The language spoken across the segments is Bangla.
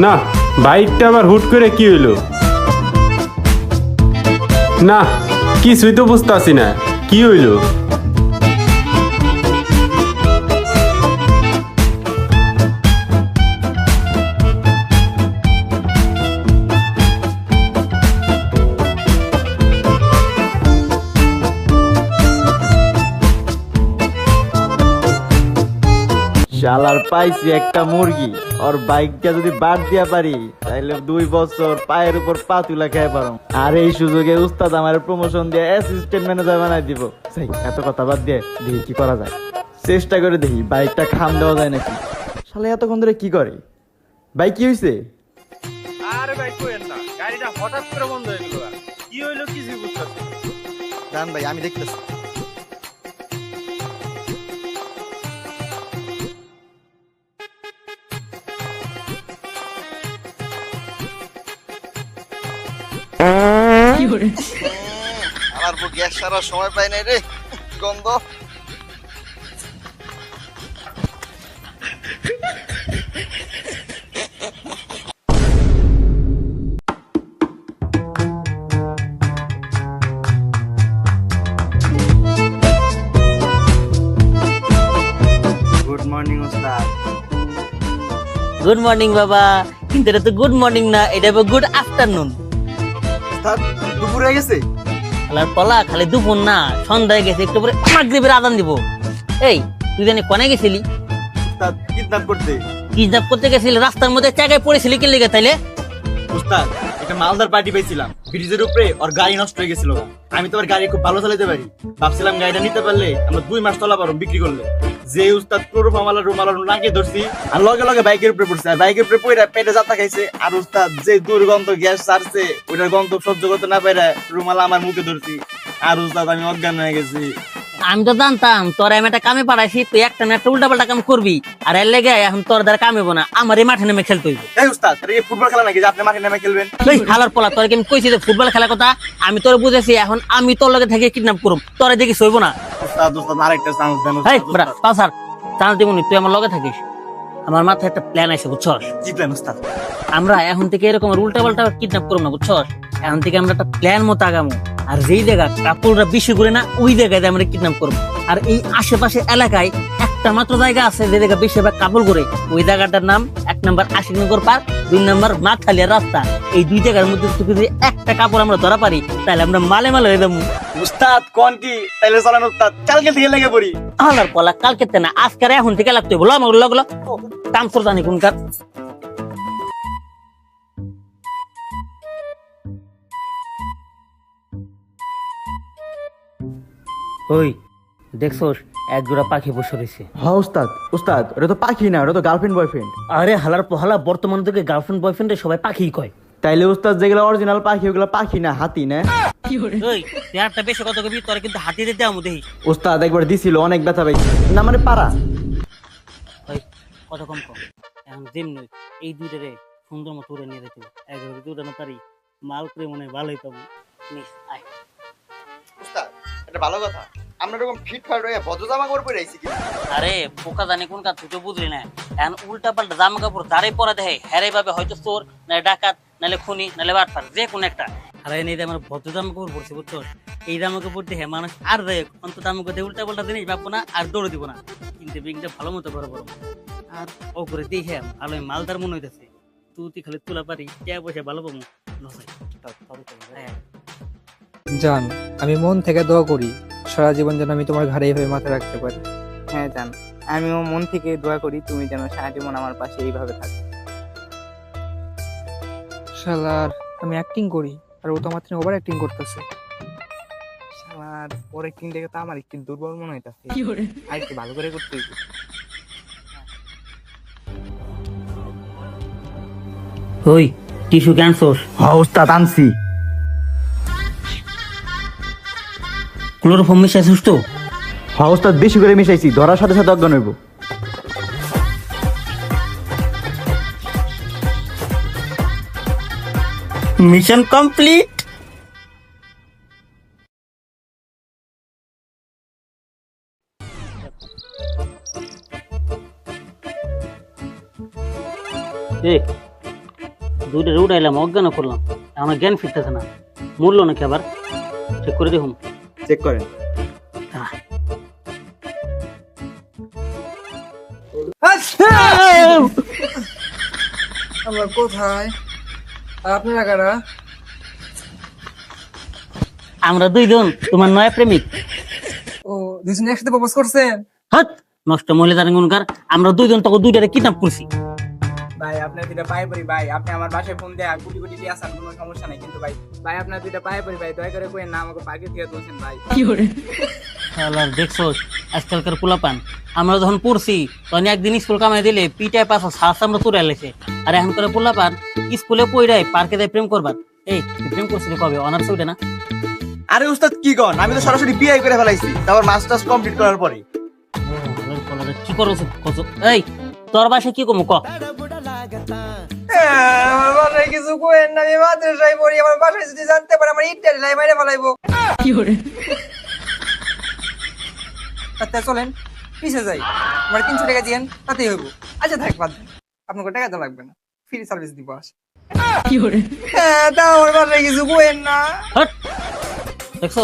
না বাইকটা আবার হুট করে কি হইল? না কিছুই তো আসি না কি হইল? শালার পাইছি একটা মুরগি। ওর বাইকটা যদি বাদ দিয়া পারি তাহলে দুই বছর পায়ের উপর পা তুলা খেয়ে পারো আর এই সুযোগে উস্তাদ আমার প্রমোশন দিয়ে অ্যাসিস্ট্যান্ট ম্যানেজার বানাই দিব। সেই এত কথা বাদ দিয়ে দেখি কি করা যায়। চেষ্টা করে দেখি বাইকটা খাম দেওয়া যায় নাকি। শালা এতক্ষণ ধরে কি করে? বাইক কি হয়েছে আরে ভাই কোয়েন না। গাড়িটা হঠাৎ করে বন্ধ হয়ে গেল। কি হইল কিছুই বুঝতেছি জান ভাই আমি দেখতেছি। আমার বুক গ্যাস সারার সময় পাই নাই রে গন্ধ। গুড মর্নিং উস্তাদ গুড মর্নিং বাবা। কিন্তু এটা তো গুড মর্নিং না এটা গুড আফটারনুন দুপুর হয়ে গেছে? আলার পলা খালি দুপুর না সন্ধ্যায় গেছে একটু পরে মাগরিবের আদান দিব। এই তুই জানি কোনে গেছিলি? কিডন্যাপ করতে? কিডন্যাপ করতে গেছিলি রাস্তার মধ্যে জায়গায় পড়েছিলি কি লেগে তাইলে? উস্তাদ একটা মালদার পার্টি পেয়েছিলাম ব্রিজের উপরে ওর গাড়ি নষ্ট হয়ে গেছিল। আমি তো গাড়ি খুব ভালো চালাতে পারি। ভাবছিলাম গাড়িটা নিতে পারলে আমরা দুই মাস চলা পারো বিক্রি করলে। যে উস্তাদ পুরো মামালা রুমালা লাগিয়ে ধরছি, আর লগে লগে বাইকের উপরে পড়ছে। আর বাইকের উপরে পড়ে পেটে যাত্রা খাইছে। আর উস্তাদ যে দুর্গন্ধ গ্যাস ছাড়ছে, ওইটার গন্ধ সহ্য করতে না পেরে রুমালা আমার মুখে ধরছি। আর উস্তাদ আমি অজ্ঞান হয়ে গেছি। আমি তো জানতাম তোর আমি একটা কামে পাঠাইছি তুই একটা না একটা উল্টা পাল্টা কাম করবি। আর এর লেগে এখন তোর দ্বারা কামে না আমার এই মাঠে নেমে খেলতে হইব। এই উস্তাদ এটা ফুটবল খেলা নাকি যে আপনি মাঠে নেমে খেলবেন? এই হালার পলা তোর আমি কইছি যে ফুটবল খেলার কথা? আমি তোর বুঝেছি এখন আমি তোর লগে থেকে কিডন্যাপ করুম তোরে দেখি সইব না। উস্তাদ উস্তাদ আরেকটা চান্স দেন উস্তাদ। চান্স দিবনি তুই আমার লগে থাকিস। আমার মাথায় একটা প্ল্যান আছে বুঝছস? কি প্ল্যান উস্তাদ? আমরা এখন থেকে এরকম উল্টা পাল্টা কিডন্যাপ করব না বুঝছস? এখন থেকে আমরা একটা প্ল্যান মতো আগামো। আর যেই জায়গা কাপড়রা বেশি করে না ওই জায়গায় আমরা কিডন্যাপ করব। আর এই আশেপাশে এলাকায় একটা মাত্র জায়গা আছে যে জায়গা বেশিরভাগ কাপড় করে ওই জায়গাটার নাম এক নম্বর আশিকনগর পার্ক দুই নম্বর মাথালিয়া রাস্তা। এই দুই জায়গার মধ্যে যদি একটা কাপড় আমরা ধরা পারি তাহলে আমরা মালে মালে হয়ে যাব। উস্তাদ কোন কি? তাইলে চলেন উস্তাদ কালকে থেকে লেগে পড়ি। আলার পলা কালকে না আজকে এখন থেকে লাগতে বলো আমার লগলো কাম সর জানি কোনকার। ওই দেখছোস এক জোড়া পাখি বসে রয়েছে। হ্যাঁ উস্তাদ উস্তাদ ওটা তো পাখি না ওটা তো গার্লফ্রেন্ড বয়ফ্রেন্ড আরে হালার পহালা বর্তমান যুগে গার্লফ্রেন্ড বয়ফ্রেন্ডে সবাই পাখি কয়। তাইলে উস্তাদ যেগুলো অরিজিনাল পাখি ওগুলো পাখি না হাতি না? ওই একটা বেশি কথা কবি তোরা কিন্তু হাতি দিতে আমু উস্তাদ একবার দিছিল অনেক ব্যথা পাইছি। না মানে পারা। ওই কত কম কম। এখন জিম নই এই দুইটা রে সুন্দর মতো উড়ে নিয়ে যেতে একবার যদি উড়ানো পারি মাল করে মনে হয় ভালোই পাবো। নিস আয়। উস্তাদ এটা ভালো কথা। আমরা এরকম ফিট ফাট হয়ে জামা কাপড় পরে আইছি আরে পোকা জানি কোন কাজ তুই বুঝলি না। এখন উল্টা পাল্টা জামা কাপড় যারাই পরা দেখে হেরে ভাবে হয়তো চোর নাহলে ডাকাত নাহলে খুনি নাহলে বাটপার যে কোন একটা। আর এই আমার ভদ্র জামা কাপড় পরছে বুঝছ এই জামা কাপড় দেখে মানুষ আর অন্তত কাপড় উল্টা পাল্টা জিনিস ভাববো না আর দৌড়ে দিব না। কিন্তু বিংটা ভালো মতো বড় বড়। আর ও করে দেখে ভালো মালদার মনে হইতেছে। তুই খালি তুলা পারি কে বসে ভালো পাবো। জান আমি মন থেকে দোয়া করি সারা জীবন যেন আমি তোমার ঘাড়ে এইভাবে মাথায় রাখতে পারি। হ্যাঁ জান। আমিও মন থেকে দোয়া করি তুমি যেন সারা জীবন আমার পাশে এইভাবে থাকো। শালার আমি অ্যাক্টিং করি আর ও তো আমার থেকে ওভার অ্যাক্টিং করতেছে। আমার ওর একদিন দেখে তো আমার একটু দুর্বল মনে হইতাছে। আর একটু ভালো করে করতে হইবে। ওই টিস্যু ক্যান্সার। হ্যাঁ উস্তাদ আনছি। ক্লোরোফর্ম মিশাই সুস্থ? হ্যাঁ উস্তাদ বেশি করে মিশাইছি। ধরার সাথে সাথে অজ্ঞান হইব। Mission complete? দুইটা আইলাম অজ্ঞান করলাম। আমার জ্ঞান ফিরতেছে না। মরলো নাকি আবার? চেক করে দেখুন। চেক করেন। আমরা কোথায়? আর আপনারা কারা? আমরা দুইজন তোমার নয়া প্রেমিক। ও দুজন একসাথে প্রপোজ করছেন? হট নষ্ট মহিলা জানেন আমরা দুইজন তোকে দুইটারে কিডন্যাপ করছি। ভাই আপনার দুইটা পায়ে পড়ি ভাই আপনি আমার বাসায় ফোন দেয়া গুটি গুটি দিয়ে আসান কোনো সমস্যা নাই কিন্তু ভাই ভাই আপনার দুইটা পায়ে পড়ি ভাই দয়া করে কই না আমাকে পাখি দিয়ে তুলছেন ভাই কি করে শালার দেখছ আজকালকার পোলাপান আমরা যখন পড়ছি তখন একদিন স্কুল কামাই দিলে পিটায় পাশা শ্বাস আমরা তুলে এলেছে আর এখন করে পোলাপান স্কুলে পড়াই পার্কে দেয় প্রেম করবার এই প্রেম করছিলি কবে অনার্স উঠে না আরে উস্তাদ কি কন আমি তো সরাসরি বিয়ে করে ফেলাইছি তারপর মাস্টার্স কমপ্লিট করার পরে কি করো কত এই তোর বাসায় কি কমু ক বাসায় কিছু কোয়েন না আমি মাদ্রাসায় পড়ি আমার বাসায় যদি জানতে পারে আমার লাই মাইরে ফেলাইবো। আচ্ছা চলেন পিছে যাই। আমার তিনশো টাকা দিয়েন তাতেই হইব। আচ্ছা থাক বাদ আপনাকে টাকা তো লাগবে না। ফ্রি সার্ভিস দিব আস হ্যাঁ তা আমার বাসায় কিছু কোয়েন না। হট! দেখছ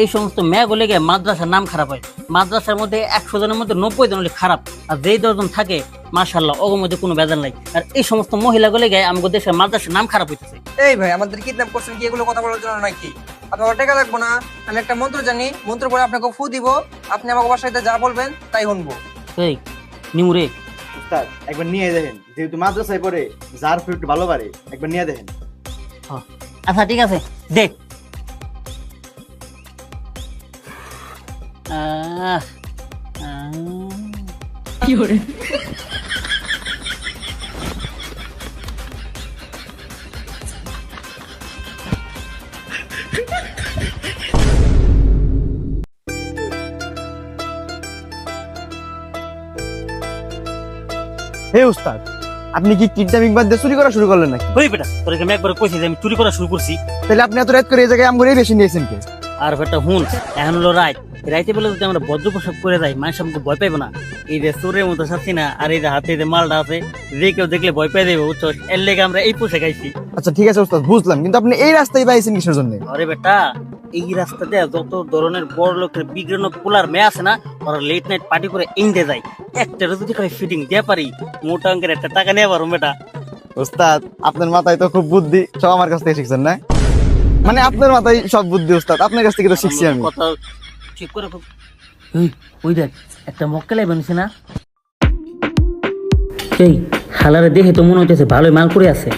এই সমস্ত ম্যাগ হলে গিয়ে মাদ্রাসার নাম খারাপ হয়। মাদ্রাসার মধ্যে একশো জনের মধ্যে নব্বই জন হলে খারাপ আর যেই দশজন থাকে মার্শাল্লাহ ওর মধ্যে কোনো বেজান নাই। আর এই সমস্ত মহিলা গুলো গিয়ে আমাদের দেশের মাদ্রাসার নাম খারাপ হইতেছে। এই ভাই আমাদের কিডন্যাপ করছেন কি? এগুলো কথা বলার জন্য নাকি? আপনার টাকা লাগবো না। আমি একটা মন্ত্র জানি। মন্ত্র পরে আপনাকে ফু দিব। আপনি আমাকে বাসায় যা বলবেন তাই শুনব। এই নিমুরে উস্তাদ একবার নিয়ে দেখেন। যেহেতু মাদ্রাসায় পড়ে যার ফিট ভালো পারে একবার নিয়ে দেখেন। আচ্ছা ঠিক আছে। দেখ। আহ, হে উস্তাদ আপনি কি কিডন্যাপিং বাদ দিয়ে চুরি করা শুরু করলেন নাকি? ওই বেটা তোকে আমি একবার কইছি যে আমি চুরি করা শুরু করছি? তাহলে আপনি এত রাত করে এই জায়গায় বেশি নিয়েছেন কে? আর বেটা হুন এখন হলো রাত। রাইতে বেলা যদি আমরা বজ্র পোশাক করে যাই মানুষ আমাকে ভয় পাইবো না। এই যে চোরের মতো সাচ্ছি না আর এই যে হাতে যে মালটা আছে যে কেউ দেখলে ভয় পাই দেবে বুঝছ? এর লেগে আমরা এই পোশাক আইছি। আচ্ছা ঠিক আছে উস্তাদ বুঝলাম কিন্তু আপনি এই রাস্তায় পাইছেন কিসের জন্য? আরে বেটা এই রাস্তাতে যত ধরনের বড় লোকের বিগ্রহ পোলার মেয়ে আছে না ওরা লেট নাইট পার্টি করে ইন্দে যায়। একটা যদি খালি ফিটিং দিয়ে পারি মোটা অঙ্কের একটা টাকা নিয়ে পারো বেটা। উস্তাদ আপনার মাথায় তো খুব বুদ্ধি। সব আমার কাছ থেকে শিখছেন না? মানে আপনার মাথায় সব বুদ্ধি উস্তাদ আপনার কাছ থেকে তো শিখছি আমি। কথা ঠিক করে খুব এই ওই দেখ একটা মক্কেলাই বানিয়েছে না? এই হালারে দেখে তো মনে হইতেছে ভালোই মাল করে আছে।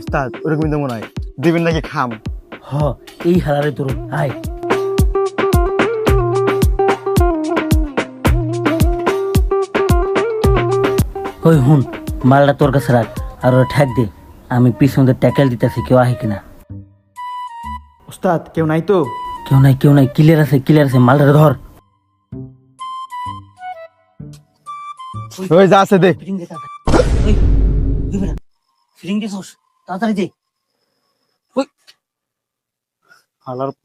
উস্তাদ ওরকমই তো মনে হয়। দিবেন নাকি খাম? হ এই হালারে তোর আয় ওই হুন মালটা তোর কাছে রাখ আর ওরা ঠেক দে আমি পিছন দিয়ে ট্যাকেল দিতেছি কেউ আহে কিনা উস্তাদ কেউ নাই তো কেউ নাই কেউ নাই ক্লিয়ার আছে ক্লিয়ার আছে মালটা ধর ওই যা আছে দে ফিটিং দে তাড়াতাড়ি ওই দুই বেটা ফিটিং দে সোস তাড়াতাড়ি দে ওই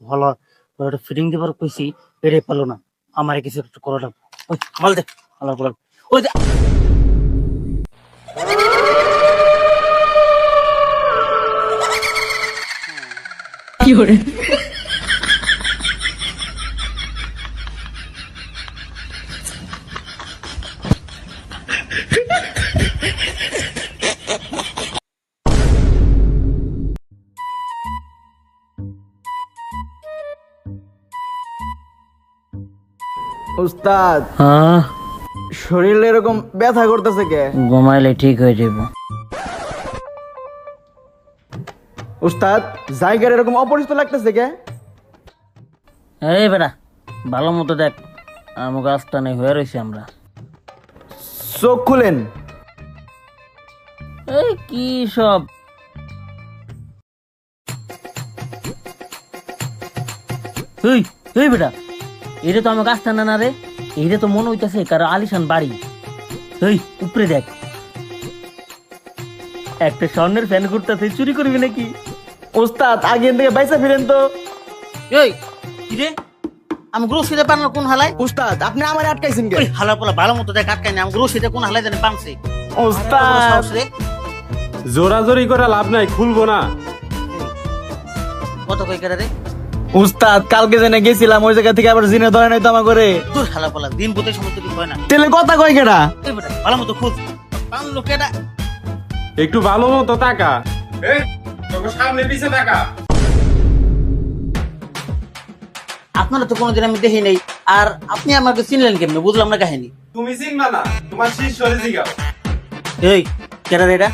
ভালো তোর একটা ফিটিং দেবার কইছি, পেরে পালো না। আমার কিছু একটু করে দাও ওই মাল দে আলার ভালো ওই দে। উস্তাদ হ্যাঁ? শরীর এরকম ব্যথা করতেছে কে? ঘুমাইলে ঠিক হয়ে যাব উস্তাদ জায়গার এরকম অপরিচিত লাগতেছে কে? এই বেটা ভালো মতো দেখ আমাকে আস্তানে হয়ে রয়েছে আমরা। চোখ খুলেন। এই কি সব? এই এই বেটা এটা তো আমাকে আসতে না রে। এটা তো মনে হইতেছে কারও আলিশান বাড়ি। এই উপরে দেখ। একটা স্বর্ণের ফ্যান ঘুরতেছে চুরি করবি নাকি? উস্তাদ আগে থেকে বাইসা ফিরেন তো। এই কি রে? আমি গ্রোসিতে পারলাম কোন হালাই উস্তাদ আপনি আমার আটকাইছেন কে হালা পোলা ভালো মতো দেখ আটকাই না আমি গ্রোসিতে কোন হালাই জানি পামছে উস্তাদ সাহস জোরাজোরি করে লাভ নাই খুলবো না। কত কই কেটে রে? উস্তাদ কালকে জেনে গেছিলাম ওই জায়গা থেকে আবার জিনে ধরে নাই তো আমার করে তোর হালা পালা দিন সমস্ত কিছু হয় না। তেলে কথা কই কেডা? এই বেটা ভালো মতো খোঁজ। পান একটু ভালো মতো টাকা সামনে পিছে টাকা আপনারা তো কোনোদিন আমি দেখি নাই। আর আপনি আমাকে চিনলেন কেমনে? বুঝলাম না কাহিনী। তুমি চিনবা না তোমার জিগাও। এই কেটা রে এটা?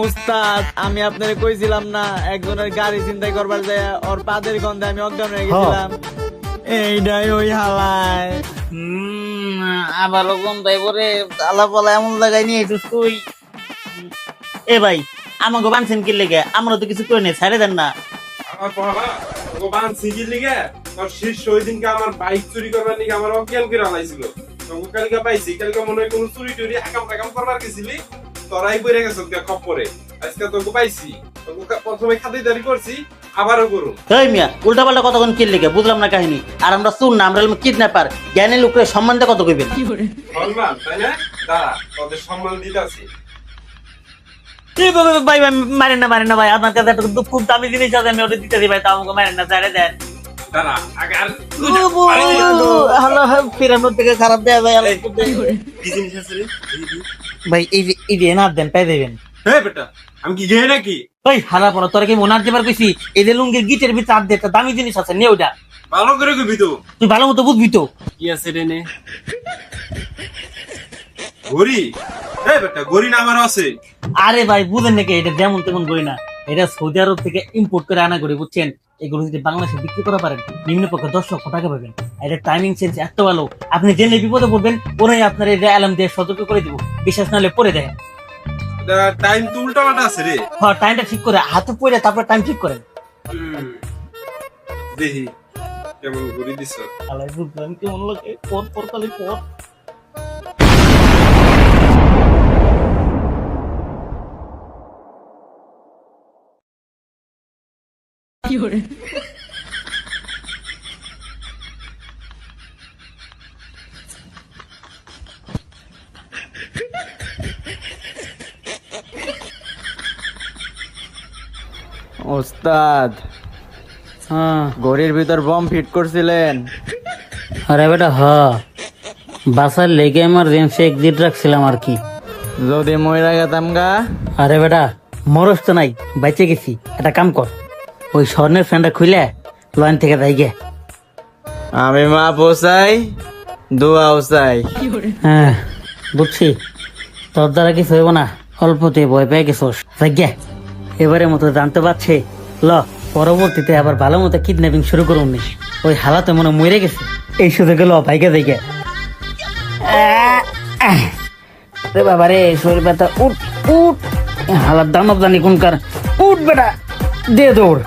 উস্তাদ আমি আপনারে কইছিলাম না একজনের গাড়ি চিন্তাই করবার যায় ওর পাদের গন্ধে আমি অজ্ঞান হয়ে গেছিলাম। এইটাই ওই হালায় হুম, আবার ওরকম তাই আলা পালা এমন জায়গায় নিয়ে তুই। এ ভাই আমাকে বানছেন কি লেগে আমরা তো কিছু করে নেই ছাড়ে দেন না। আমার বাবা ভগবান সিগির লিগে তোর শিষ্য ওই দিনকে আমার বাইক চুরি করবার লিগে আমার অজ্ঞান করে কালকে পাইছি কালকে মনে হয় কোনো চুরি টুরি আকাম টাকাম করবার গেছিলি। তোরাই পড়ে গেছ খপ্পরে। আজকে তোকে পাইছি। প্রথমে খাতিরদারি করছি আবারও করুন এই মিয়া উল্টা পাল্টা কতক্ষণ কি লেগে বুঝলাম না কাহিনী। আর আমরা শুন না আমরা কিডন্যাপার জ্ঞানী লোকের সম্মান দিয়ে কত কইবেন? সম্মান তাই না? দাঁড়া তোদের সম্মান দিতে আছি কি বলবে ভাই ভাই মারেন না মারেন না ভাই। আপনার কাছে একটা খুব খুব দামি জিনিস আছে আমি ওটা দিতে দিই ভাই। তা আমাকে মারেন না ছাড়ে দেন। দাঁড়া আগে আর হ্যালো ফিরানোর থেকে খারাপ দেয় ভাই ভাই এই যে এই যে এনার দেন পাই দেবেন হে বেটা আমি কি গেয়ে নাকি? ওই হারা পড়া তোরা কি দেবার কইছি? এই যে লুঙ্গির গিটের ভিতরে আর একটা দামি জিনিস আছে নে ওটা ভালো করে তো। তুই ভালো মতো বুঝবি তো। কি আছে রে নে? গরি হে বেটা গরি না আমার আছে। আরে ভাই বুঝেন নাকি এটা যেমন তেমন করি না। এটা সৌদি আরব থেকে ইম্পোর্ট করে আনা করে বুঝছেন? এগুলো যদি বাংলাদেশে বিক্রি করা পারেন নিম্ন পক্ষে দশ লক্ষ টাকা পাবেন। এটা টাইমিং সেন্স এত ভালো আপনি জেনে বিপদে পড়বেন ওরাই আপনার এটা অ্যালার্ম দিয়ে সতর্ক করে দিব। বিশ্বাস নাহলে পরে দেয় টাইম তো উল্টা পাল্টা আছে রে। হ্যাঁ টাইমটা ঠিক করে হাতে পড়ে তারপর টাইম ঠিক করেন। দেখি কেমন ঘুরি দিছ। আলাই বুঝলাম কেমন লাগে? পর পর। ওস্তাদ হ্যাঁ। ঘড়ির ভিতর বম ফিট করছিলেন। আরে বেটা হ বাসার লেগে এমার্জেন্সি এক্সিট রাখছিলাম আর কি। যদি ময়রা গেতাম গা। আরে বেটা মরস তো নাই বাইচে গেছি। একটা কাম কর। ওই স্বর্ণের ফ্যানটা খুলে লাইন থেকে যাই গে আমি মা পোসাই দোয়াও চাই। হ্যাঁ বুঝছি। তোর দ্বারা কিছু হইব না অল্পতে ভয় পেয়ে গেছোস। যাই গে এবারে মতো জানতে পারছে। ল পরবর্তীতে আবার ভালো মতো কিডন্যাপিং শুরু করুন নি। ওই হালাতে মনে মরে গেছে। এই সুযোগে ল ভাইকে দেখে রে বাবা রে শরীর ব্যথা উঠ উঠ। হালার দানব জানি কোনকার। উঠ বেটা দে দৌড়।